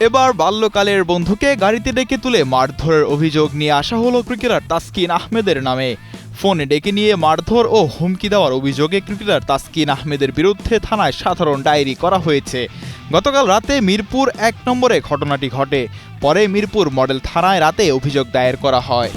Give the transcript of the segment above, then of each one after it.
এবার বাল্যকালের বন্ধুকে গাড়িতে ডেকে তুলে মারধরের অভিযোগ নিয়ে আসা হলো ক্রিকেটার তাসকিন আহমেদের নামে। ফোনে ডেকে নিয়ে মারধর ও হুমকি দেওয়ার অভিযোগে ক্রিকেটার তাসকিন আহমেদের বিরুদ্ধে থানায় সাধারণ ডায়েরি করা হয়েছে। গতকাল রাতে মিরপুর এক নম্বরে ঘটনাটি ঘটে। পরে মিরপুর মডেল থানায় রাতে অভিযোগ দায়ের করা হয়।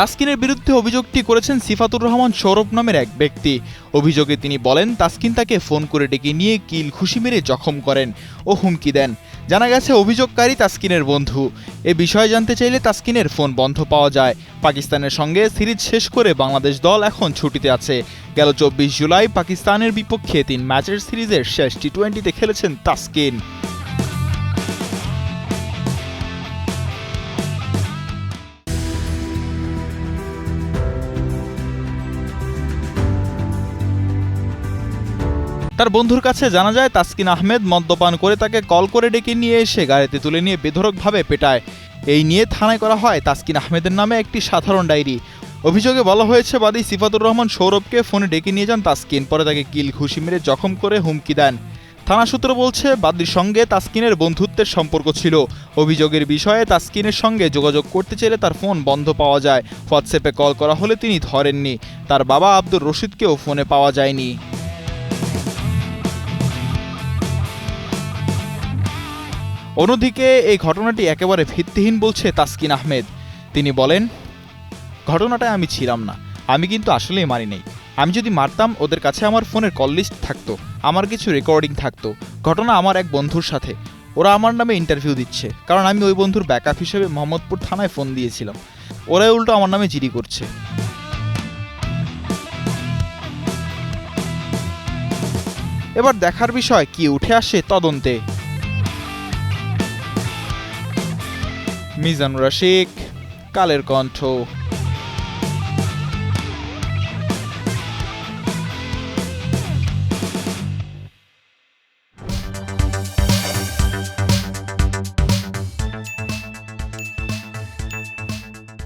তাসকিনের বিরুদ্ধে অভিযোগটি করেছেন সিফাতুর রহমান সৌরভ নামের এক ব্যক্তি। অভিযোগে তিনি বলেন, তাসকিন তাকে ফোন করে ডেকে নিয়ে কিল খুশি মেরে জখম করেন ও হুমকি দেন। জানা গেছে, অভিযোগকারী তাসকিনের বন্ধু। এ বিষয়ে জানতে চাইলে তাসকিনের ফোন বন্ধ পাওয়া যায়। পাকিস্তানের সঙ্গে সিরিজ শেষ করে বাংলাদেশ দল এখন ছুটিতে আছে। গেল চব্বিশ জুলাই পাকিস্তানের বিপক্ষে তিন ম্যাচের সিরিজের শেষ টি টোয়েন্টিতে খেলেছেন তাসকিন। তার বন্ধুর কাছে জানা যায়, তাসকিন আহমেদ মদ্যপান করে তাকে কল করে ডেকে নিয়ে এসে গাড়িতে তুলে নিয়ে বেধড়কভাবে পেটায়। এই নিয়ে থানায় করা হয় তাসকিন আহমেদের নামে একটি সাধারণ ডায়েরি। অভিযোগে বলা হয়েছে, বাদী সিফাতুর রহমান সৌরভকে ফোনে ডেকে নিয়ে যান তাসকিন, পরে তাকে কিল ঘুষি মেরে জখম করে হুমকি দেন। থানা সূত্র বলছে, বাদীর সঙ্গে তাসকিনের বন্ধুত্বের সম্পর্ক ছিল। অভিযোগের বিষয়ে তাসকিনের সঙ্গে যোগাযোগ করতে চাইলে তার ফোন বন্ধ পাওয়া যায়। হোয়াটসঅ্যাপে কল করা হলে তিনি ধরেননি। তার বাবা আব্দুর রশিদকেও ফোনে পাওয়া যায়নি। অন্যদিকে এই ঘটনাটি একেবারে ভিত্তিহীন বলছে তাসকিন আহমেদ। তিনি বলেন, ঘটনাটায় আমি ছিলাম না। আমি কিন্তু আসলেই মারি নেই আমি যদি মারতাম, ওদের কাছে আমার ফোনের কল লিস্ট থাকতো। আমার কিছু রেকর্ডিং থাকতো। ঘটনা আমার এক বন্ধুর সাথে। ওরা আমার নামে ইন্টারভিউ দিচ্ছে। কারণ আমি ওই বন্ধুর ব্যাকআপ হিসেবে মোহাম্মদপুর থানায় ফোন দিয়েছিলাম। ওরাই উল্টো আমার নামে জিডি করছে। এবার দেখার বিষয়, কি উঠে আসে তদন্তে? মিজানুর রশিক কালের কণ্ঠ।